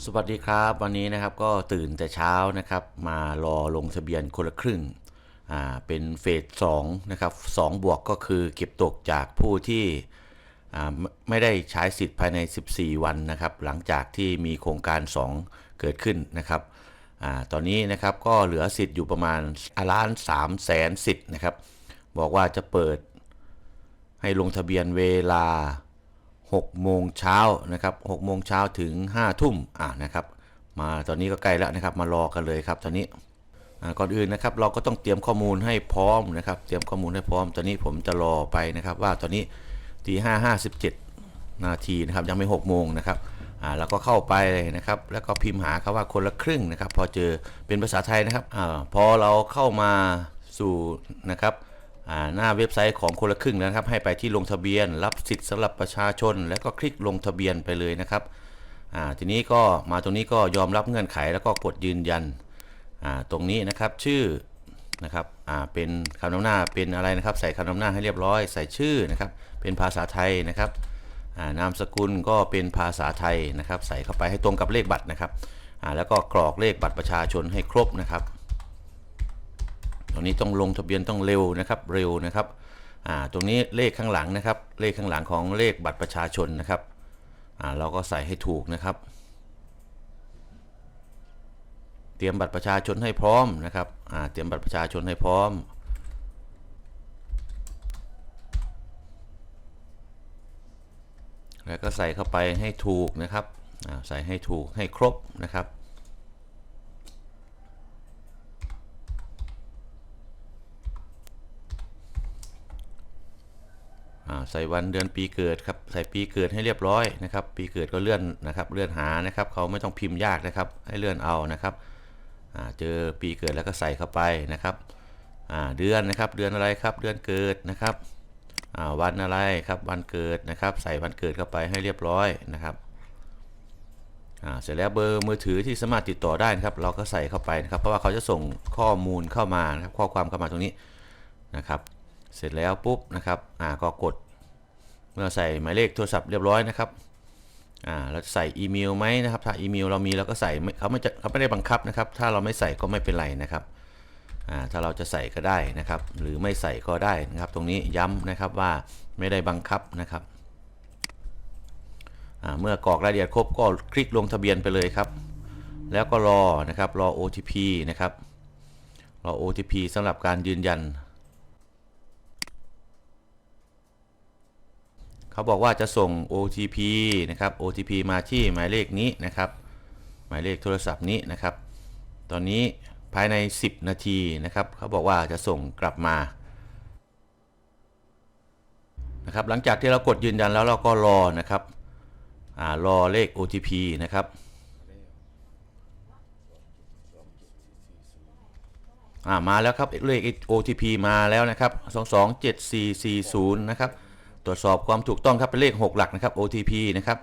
สวัสดีครับ วันนี้นะครับก็ตื่นแต่เช้านะครับ มารอลงทะเบียนคนละครึ่งอ่าเป็นเฟสสองนะครับสองบวกก็คือเก็บตกจากผู้ที่อ่าไม่ได้ใช้สิทธิ์ภายใน 14 วันนะครับ หลังจากที่มีโครงการ 2 เกิดขึ้นนะครับอ่าตอนนี้นะครับก็เหลือสิทธิ์อยู่ประมาณล้านสามแสนสิทธิ์นะครับ บอกว่าจะเปิดให้ลงทะเบียนเวลา 6โมงเช้านะครับ6โมงเช้าถึง5ทุ่มอ่านะครับ มาตอนนี้ก็ใกล้แล้วนะครับมารอกันเลยครับตอนนี้ก่อนอื่นนะครับเราก็ต้องเตรียมข้อมูลให้พร้อมนะครับ เตรียมข้อมูลให้พร้อม ตอนนี้ผมจะรอไปนะครับ ว่าตอนนี้ตีห้าห้าสิบเจ็ดนาทีนะครับยังไม่6โมงนะครับอ่าแล้วก็เข้าไปนะครับ แล้วก็พิมพ์หาคำว่าคนละครึ่งนะครับ พอเจอเป็นภาษาไทยนะครับอ่าพอเราเข้ามาสู่นะครับ หน้าเว็บไซต์ของคนละครึ่งแล้วนะครับ ให้ไปที่ลงทะเบียน รับสิทธิ์สำหรับประชาชน แล้วก็คลิกลงทะเบียนไปเลยนะครับทีนี้ก็มาตรงนี้ก็ยอมรับเงื่อนไขแล้วก็กดยืนยันตรงนี้นะครับชื่อนะครับเป็นคำนำหน้าเป็นอะไรนะครับ ใส่คำนำหน้าให้เรียบร้อย ใส่ชื่อนะครับ เป็นภาษาไทยนะครับนามสกุลก็เป็นภาษาไทยนะครับ ใส่เข้าไปให้ตรงกับเลขบัตรนะครับแล้วก็กรอกเลขบัตรประชาชนให้ครบนะครับ ตรงนี้ต้องลงทะเบียนต้องเร็วนะครับเร็วนะครับตรงนี้เลขข้างหลังนะครับ เลขข้างหลังของเลขบัตรประชาชนนะครับเราก็ใส่ให้ถูกนะครับ เตรียมบัตรประชาชนให้พร้อมนะครับเตรียมบัตรประชาชนให้พร้อมแล้วก็ใส่เข้าไปให้ถูกนะครับ ใส่ให้ถูกให้ครบนะครับ ใส่วันเดือนปีเกิดครับใส่ปีเกิดให้เรียบร้อยนะครับปีเกิดก็เลื่อนนะครับเลื่อนหานะครับเขาไม่ต้องพิมพ์ยากนะครับให้เลื่อนเอานะครับเจอปีเกิดแล้วก็ใส่เข้าไปนะครับเดือนนะครับเดือนอะไรครับเดือนเกิดนะครับวันอะไรครับวันเกิดนะครับ ใส่วันเกิดเข้าไปให้เรียบร้อยนะครับเสร็จแล้วเบอร์มือถือที่สามารถติดต่อได้นะครับ เราก็ใส่เข้าไปนะครับ เพราะว่าเขาจะส่งข้อมูลเข้ามานะครับข้อความเข้ามาตรงนี้นะครับ เสร็จแล้วปุ๊บนะครับก็กด เมื่อใส่หมายเลขโทรศัพท์เรียบร้อยนะครับอ่าเราจะใส่อีเมลไหมนะครับ ถ้าอีเมลเรามีเราก็ใส่ไม่เขาไม่จะเขาไม่ได้บังคับนะครับ ถ้าเราไม่ใส่ก็ไม่เป็นไรนะครับอ่าถ้าเราจะใส่ก็ได้นะครับ หรือไม่ใส่ก็ได้นะครับ ตรงนี้ย้ำนะครับว่าไม่ได้บังคับนะครับอ่าเมื่อกรอกรายละเอียดครบก็คลิกลงทะเบียนไปเลยครับ แล้วก็รอนะครับรอ OTP นะครับรอ OTP สำหรับการยืนยัน เขาบอกว่าจะส่ง OTP นะครับ OTP มาที่หมายเลขนี้นะครับ หมายเลขโทรศัพท์นี้นะครับ ตอนนี้ภายใน 10 นาทีนะครับ เขาบอกว่าจะส่งกลับมานะครับ หลังจากที่เรากดยืนยันแล้วเราก็รอนะครับอ่ารอเลข OTP นะครับอ่ามาแล้วครับเลข OTP มาแล้วนะครับ 227440นะครับ ตรวจสอบความถูกต้องครับเป็นเลข 6 หลักนะครับ OTP นะครับ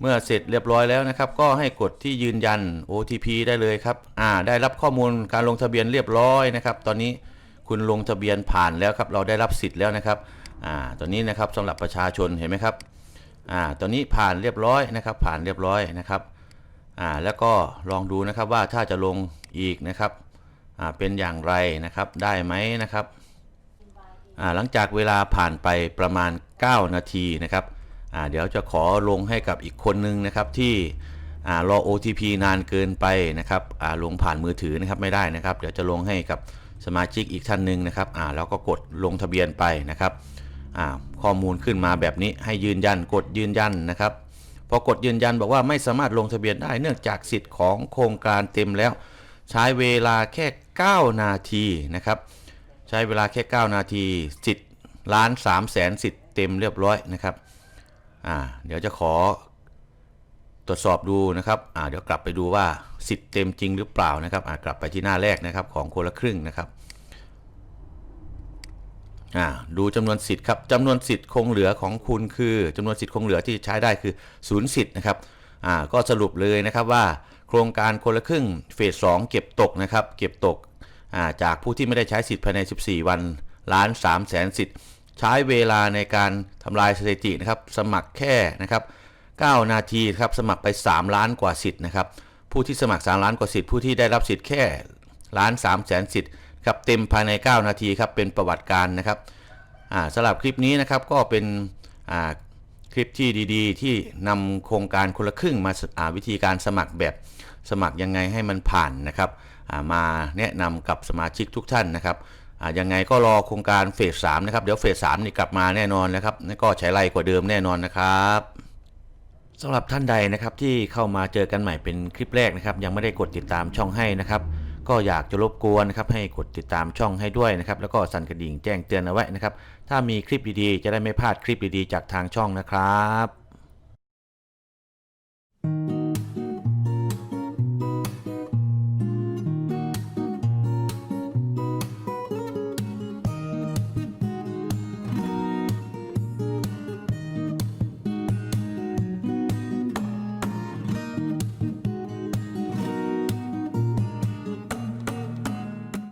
เมื่อเสร็จเรียบร้อยแล้วนะครับ ก็ให้กดที่ยืนยัน OTP ได้เลยครับอ่าได้รับข้อมูลการลงทะเบียนเรียบร้อยนะครับ ตอนนี้คุณลงทะเบียนผ่านแล้วครับ เราได้รับสิทธิ์แล้วนะครับอ่าตอนนี้นะครับสำหรับประชาชนเห็นไหมครับอ่าตอนนี้ผ่านเรียบร้อยนะครับ ผ่านเรียบร้อยนะครับอ่าแล้วก็ลองดูนะครับว่าถ้าจะลงอีกนะครับอ่าเป็นอย่างไรนะครับได้ไหมนะครับ หลังจากเวลาผ่านไปประมาณ 9 นาทีนะครับเดี๋ยวจะขอลงให้กับอีกคนนึงนะครับที่รอ OTP นานเกินไปนะครับลงผ่านมือถือนะครับไม่ได้นะครับ เดี๋ยวจะลงให้กับสมาชิกอีกท่านหนึ่งนะครับอ่าแล้วก็กดลงทะเบียนไปนะครับข้อมูลขึ้นมาแบบนี้ให้ยืนยันกดยืนยันนะครับพอกดยืนยันบอกว่าไม่สามารถลงทะเบียนได้เนื่องจากสิทธิ์ของโครงการเต็มแล้ว ใช้เวลาแค่ 9 นาทีนะครับ ใช้เวลาแค่ 9 นาทีสิทธิ์ล้าน3แสนสิทธิ์เต็มเรียบร้อยนะครับอ่าเดี๋ยวจะขอตรวจสอบดูนะครับอ่าเดี๋ยวกลับไปดูว่าสิทธิ์เต็มจริงหรือเปล่านะครับอ่ากลับไปที่หน้าแรกนะครับของคนละครึ่งนะครับอ่าดูจำนวนสิทธิ์ครับจำนวนสิทธิ์คงเหลือของคุณคือจำนวนสิทธิ์คงเหลือที่ใช้ได้คือศูนย์สิทธิ์นะครับอ่าก็สรุปเลยนะครับว่า โครงการคนละครึ่งเฟสสองเก็บตกนะครับ เก็บตก จากผู้ที่ไม่ได้ใช้สิทธิ์ภายใน 14 วันล้าน3แสนสิทธิ์ ใช้เวลาในการทำลายสถิตินะครับ สมัครแค่นะครับ 9 นาทีครับ สมัครไป 3 ล้านกว่าสิทธิ์นะครับ ผู้ที่สมัคร 3 ล้านกว่าสิทธิ์ ผู้ที่ได้รับสิทธิ์แค่ล้าน3แสนสิทธิ์ครับ เต็มภายใน 9 นาทีครับ เป็นประวัติการนะครับอ่าสำหรับคลิปนี้นะครับ ก็เป็นอ่าคลิปที่ดี ๆ ที่นำโครงการคนละครึ่งมาสอ่าวิธีการสมัครแบบ สมัครยังไงให้มันผ่านนะครับมาแนะนำกับสมาชิกทุกท่านนะครับอ่ายังไงก็รอโครงการเฟส3นะครับ เดี๋ยวเฟส3นี่กลับมาแน่นอนนะครับก็ใช้ไรกว่าเดิมแน่นอนนะครับสำหรับท่านใดนะครับที่เข้ามาเจอกันใหม่เป็นคลิปแรกนะครับ ยังไม่ได้กดติดตามช่องให้นะครับ ก็อยากจะรบกวนนะครับให้กดติดตามช่องให้ด้วยนะครับ แล้วก็สั่นกระดิ่งแจ้งเตือนเอาไว้นะครับ ถ้ามีคลิปดีๆจะได้ไม่พลาดคลิปดีๆจากทางช่องนะครับ